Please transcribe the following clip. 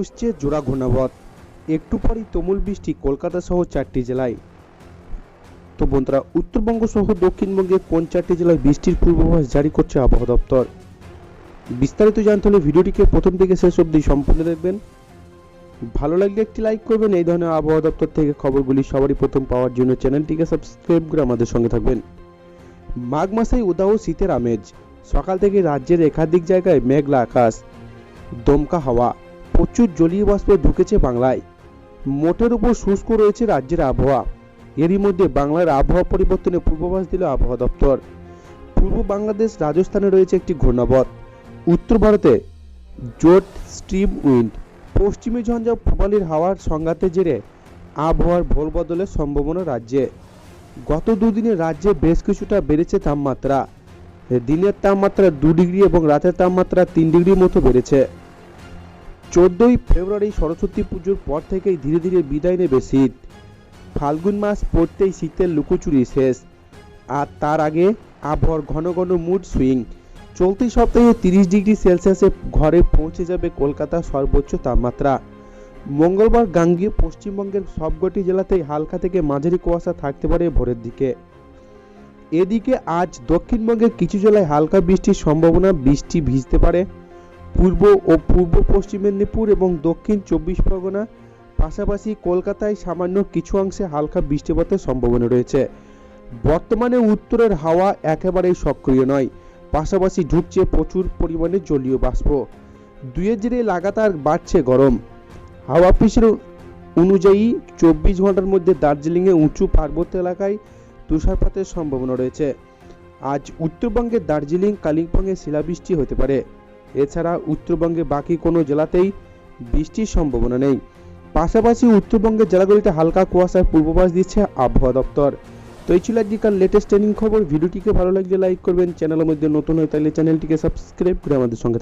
পুষছে জোড়া ঘূর্ণাবত। একটু পরেই তুমুল বৃষ্টি কলকাতা সহ চারটি জেলায়। তো বন্ধুরা, উত্তরবঙ্গ সহ দক্ষিণবঙ্গে কোন চারটি জেলায় বৃষ্টির পূর্বাভাস জারি করছে আবহাওয়া দপ্তর? বিস্তারিত জানতে হলে ভিডিওটিকে প্রথম থেকে শেষ অবধি সম্পূর্ণ দেখবেন। ভালো লাগলে একটি লাইক করবেন, এই ধরনের আবহাওয়া দপ্তর থেকে খবরগুলি সবারই প্রথম পাওয়ার জন্য চ্যানেলটিকে সাবস্ক্রাইব করে আমাদের সঙ্গে থাকবেন। মাঘ মাসেই উদাহ শীতের আমেজ। সকাল থেকে রাজ্যের একাধিক জায়গায় মেঘলা আকাশ, দমকা হাওয়া। প্রচুর জলীয় বাষ্প ঢুকেছে বাংলায়। মোটের উপর শুষ্ক রয়েছে রাজ্যের আবহাওয়া। এরই মধ্যে বাংলার আবহাওয়া পরিবর্তনের পূর্বাভাস দিল আবহাওয়া দপ্তর। পূর্ব বাংলাদেশ রাজস্থানে রয়েছে একটি ঘূর্ণাবত। উত্তর ভারতে জোট স্ট্রিম উইন্ড। পশ্চিমী ঝঞ্ঝা পূবালির হাওয়ার সংঘাতের জেরে আবহাওয়ার ভোল বদলের সম্ভাবনা রাজ্যে। গত দুদিনে রাজ্যে বেশ কিছুটা বেড়েছে তাপমাত্রা। দিনের তাপমাত্রা দু ডিগ্রি এবং রাতের তাপমাত্রা তিন ডিগ্রির মতো বেড়েছে। চোদ্দই ফেব্রুয়ারি সরস্বতী পুজোর পর থেকেই ধীরে ধীরে বিদায় নেবে শীত। ফাল্গুন মাস পড়তেই শীতের লুকোচুরি শেষ। আর তার আগে আবহাওয়ার ঘন ঘন মুড সুইং চলতি সপ্তাহে তিরিশ ডিগ্রি সেলসিয়াসে ঘরে পৌঁছে যাবে কলকাতার সর্বোচ্চ তাপমাত্রা। মঙ্গলবার গাঙ্গীয় পশ্চিমবঙ্গের সবকটি জেলাতেই হালকা থেকে মাঝারি কুয়াশা থাকতে পারে ভোরের দিকে। এদিকে আজ দক্ষিণবঙ্গের কিছু জেলায় হালকা বৃষ্টির সম্ভাবনা, বৃষ্টি ভিজতে পারে। পূর্ব ও পূর্ব পশ্চিম মেদিনীপুর এবং দক্ষিণ চব্বিশ পরগনা, পাশাপাশি কলকাতায় সামান্য কিছু অংশে হালকা বৃষ্টিপাতের সম্ভাবনা রয়েছে। বর্তমানে উত্তরের হাওয়া একেবারেই সক্রিয় নয়, পাশাপাশি ঢুকছে প্রচুর পরিমাণে জলীয় বাষ্প। দুয়ের জেরে লাগাতার বাড়ছে গরম। হাওয়া অফিসের অনুযায়ী চব্বিশ ঘণ্টার মধ্যে দার্জিলিংয়ে উঁচু পার্বত্য এলাকায় তুষারপাতের সম্ভাবনা রয়েছে। আজ উত্তরবঙ্গের দার্জিলিং, কালিম্পংয়ে শিলাবৃষ্টি হতে পারে। এছাড়া উত্তরবঙ্গে বাকি কোনো জেলাতেই বৃষ্টির সম্ভাবনা নেই। পাশাপাশি উত্তরবঙ্গের জেলাগুলিতে হালকা কুয়াশায় পূর্বাভাস দিচ্ছে আবহাওয়া দপ্তর। তো এই ছিল আজকের লেটেস্ট ট্রেনিং খবর। ভিডিওটিকে ভালো লাগলে লাইক করবেন। চ্যানেলের মধ্যে নতুন হয়ে তাহলে চ্যানেলটিকে সাবস্ক্রাইব করে আমাদের সঙ্গে।